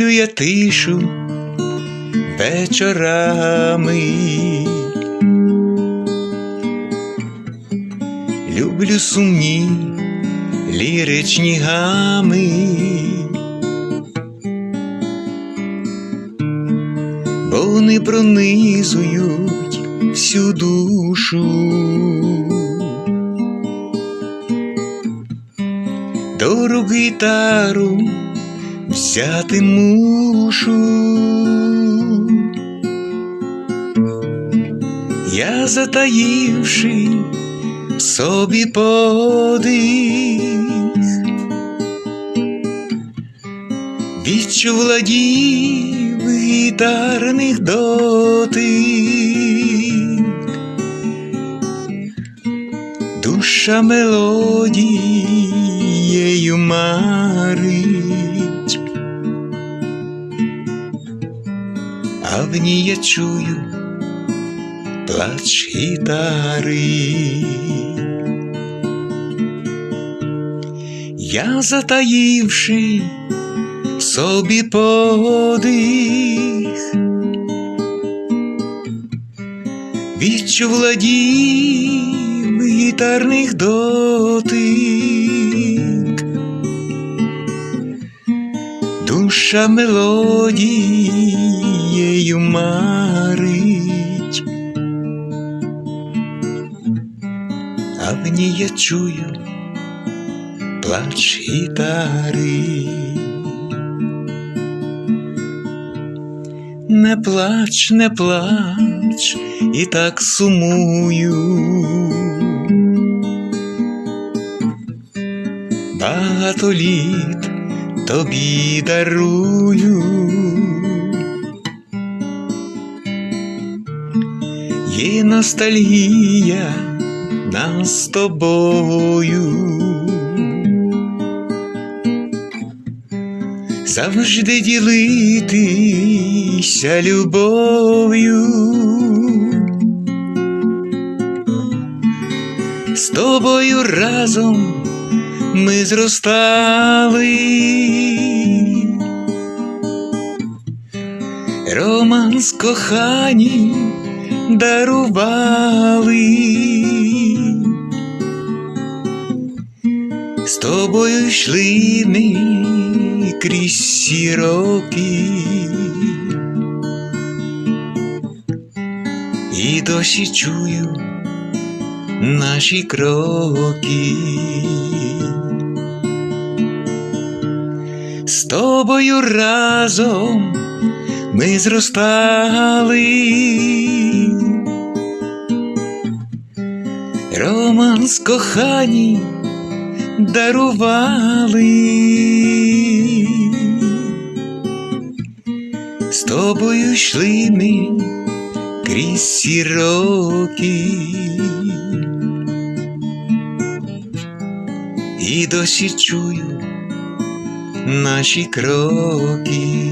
Люблю я тишу вечорами. Люблю сумні ліричні гами. Бо вони пронизують всю душу. Дорогу гітару взяти мушу. Я затаївши в собі подих, відчув ладів гітарних дотик. Душа мелодією марить, а я чую плач гітари. Я затаївши собі подих, відчув ладів гітарних дотик. Душа мелодією марить, а в ній я чую плач гітари. Не плач, не плач, і так сумую. Багато літ тобі дарую. Є ностальгія нас з тобою. Завжди ділитися любов'ю. З тобою разом ми зростали. Романс кохані дарували. З тобою йшли ми крізь всі роки. І досі чую наші кроки. З тобою разом ми зростали. Романс кохані дарували. З тобою йшли ми крізь всі роки. І досі чую наші кроки.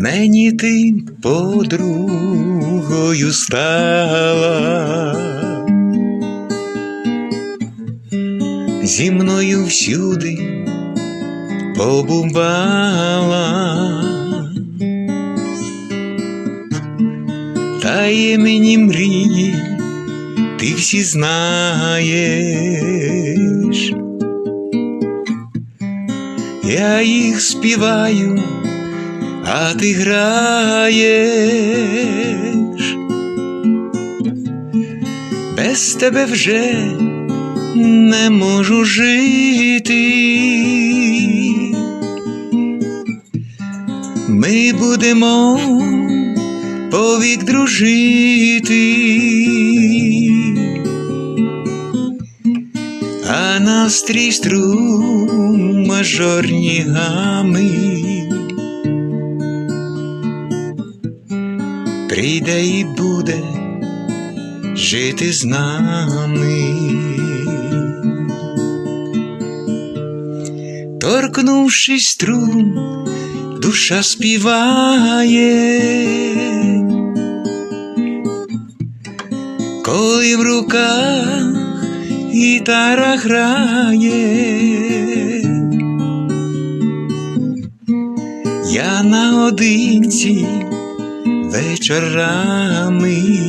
Мені ти подругою стала, зі мною всюди побувала, таємні мрії ти всі знаєш, я їх співаю, а ти граєш, без тебе вже не можу жити. Ми будемо повік дружити, а настрій струм мажорні гами. прийде і буде жити з нами. Торкнувшись струн, душа співає, коли в руках гітара грає, я наодинці вечорами,